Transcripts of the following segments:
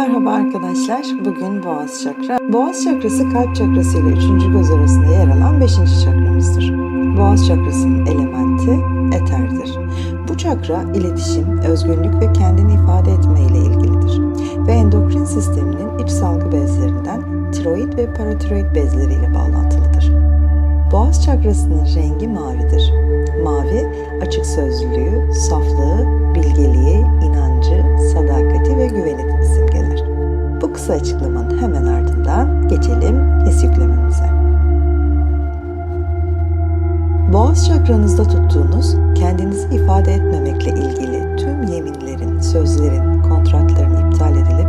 Merhaba arkadaşlar. Bugün Boğaz Çakra. Boğaz Çakrası kalp çakrası ile 3. göz arasında yer alan 5. çakramızdır. Boğaz Çakrası'nın elementi eterdir. Bu çakra iletişim, özgürlük ve kendini ifade etme ile ilgilidir. Ve endokrin sisteminin iç salgı bezlerinden tiroid ve paratiroid bezleriyle bağlantılıdır. Boğaz çakrasının rengi mavidir. Mavi, açık sözlülüğü, saflığı, kısa açıklamanın hemen ardından geçelim his yüklememize. Boğaz çakranızda tuttuğunuz, kendinizi ifade etmemekle ilgili tüm yeminlerin, sözlerin, kontratların iptal edilip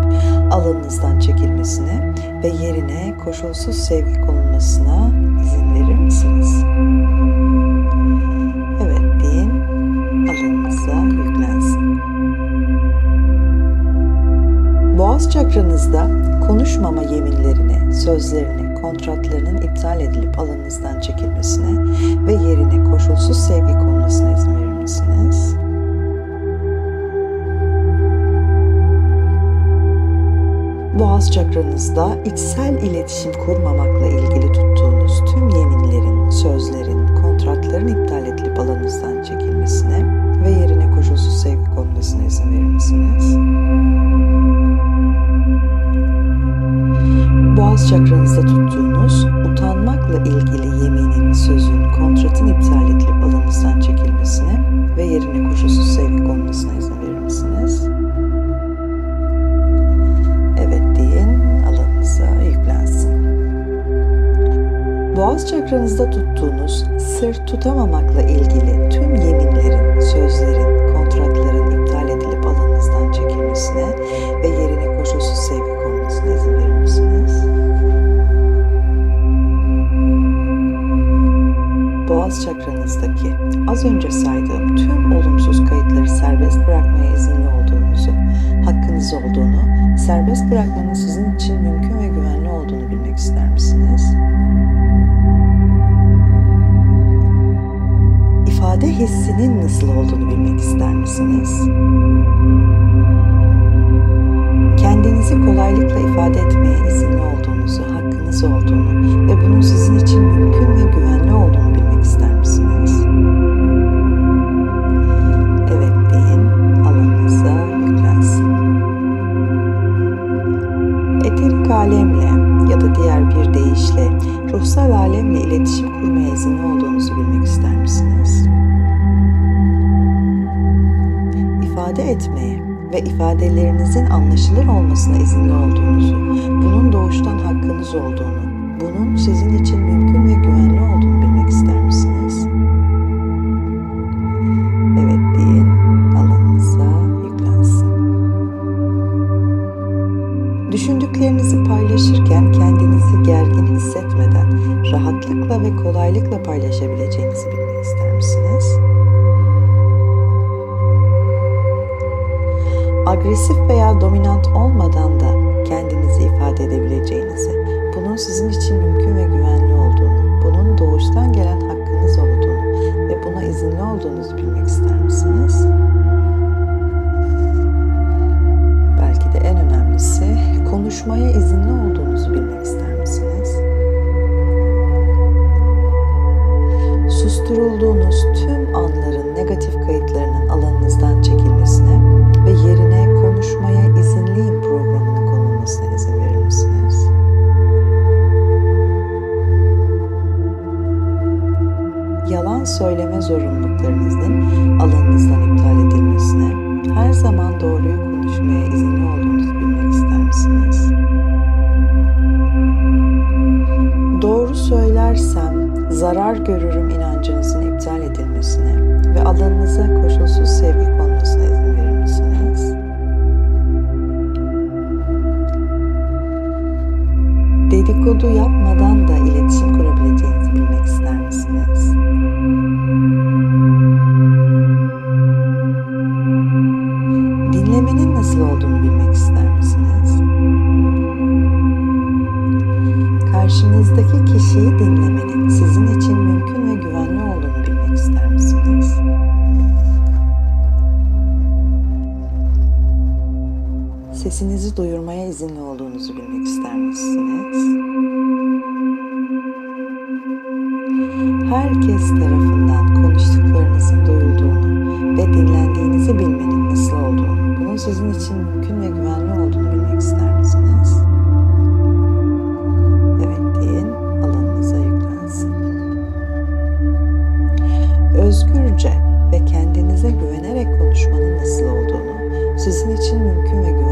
alanınızdan çekilmesine ve yerine koşulsuz sevgi konulmasına izin verir misiniz? Boğaz çakranızda konuşmama yeminlerini, sözlerini, kontratlarının iptal edilip alanınızdan çekilmesine ve yerine koşulsuz sevgi konulmasına izin verir misiniz? Boğaz çakranızda içsel iletişim kurmamakla ilgili tuttuğunuz yeminin, sözün, kontratın iptal edilip alanınızdan çekilmesine ve yerine koşulsuz sevgi konulmasına izin verir misiniz? Evet deyin, alanınıza yüklensin. Boğaz çakranızda tuttuğunuz sır tutamamakla ilgili tüm yeminlerin, sözlerin, kontratların iptal edilip alanınızdan çekilmesine ve yerine koşulsuz sevgi konulmasına izin verir misiniz? Boğaz çakranızdaki az önce saydığım tüm olumsuz kayıtları serbest bırakmaya izinli olduğunuzu, hakkınız olduğunu, serbest bırakmanın sizin için mümkün ve güvenli olduğunu bilmek ister misiniz? İfade hissinin nasıl olduğunu bilmek ister misiniz? Kendinizi kolaylıkla ifade etmeye izinli alemle ya da diğer bir deyişle ruhsal alemle iletişim kurmaya izinli olduğunuzu bilmek ister misiniz? İfade etmeye ve ifadelerinizin anlaşılır olmasına izinli olduğunuzu, bunun doğuştan hakkınız olduğunu, bunun sizin için mümkün ve Düşündüklerinizi paylaşırken kendinizi gergin hissetmeden rahatlıkla ve kolaylıkla paylaşabileceğinizi bilmek ister misiniz? Agresif veya dominant olmadan da kendinizi ifade edebileceğinizi, bunun sizin için mümkün ve güvenli olduğunu, bunun doğuştan gelen hakkınız olduğunu ve buna izinli olduğunuzu bilmek ister misiniz? Konuşmaya izinli alanınıza koşulsuz sevgi konmasına sesinizi duyurmaya izinli olduğunuzu bilmek ister misiniz? Herkes tarafından konuştuklarınızın duyulduğunu ve dinlendiğinizi bilmenin nasıl olduğunu, bunun sizin için mümkün ve güvenli olduğunu bilmek ister misiniz? Evet deyin, alanınıza yüklensin. Özgürce ve kendinize güvenerek konuşmanın nasıl olduğunu, sizin için mümkün ve güvenli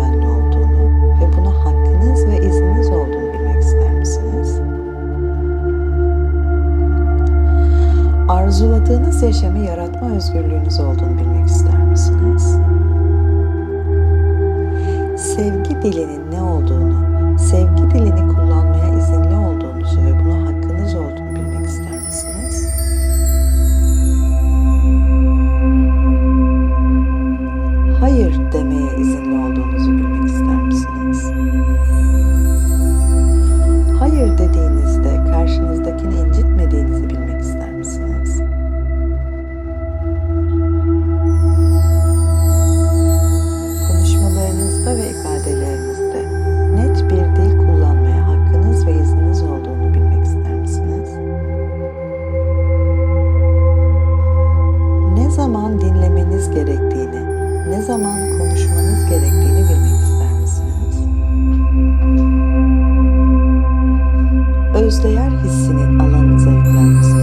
Arzuladığınız yaşamı yaratma özgürlüğünüz olduğunu bilmek ister misiniz? Sevgi dilinin ne olduğunu, sevgi dilini Özdeğer hissinin alanınıza yüklenmesini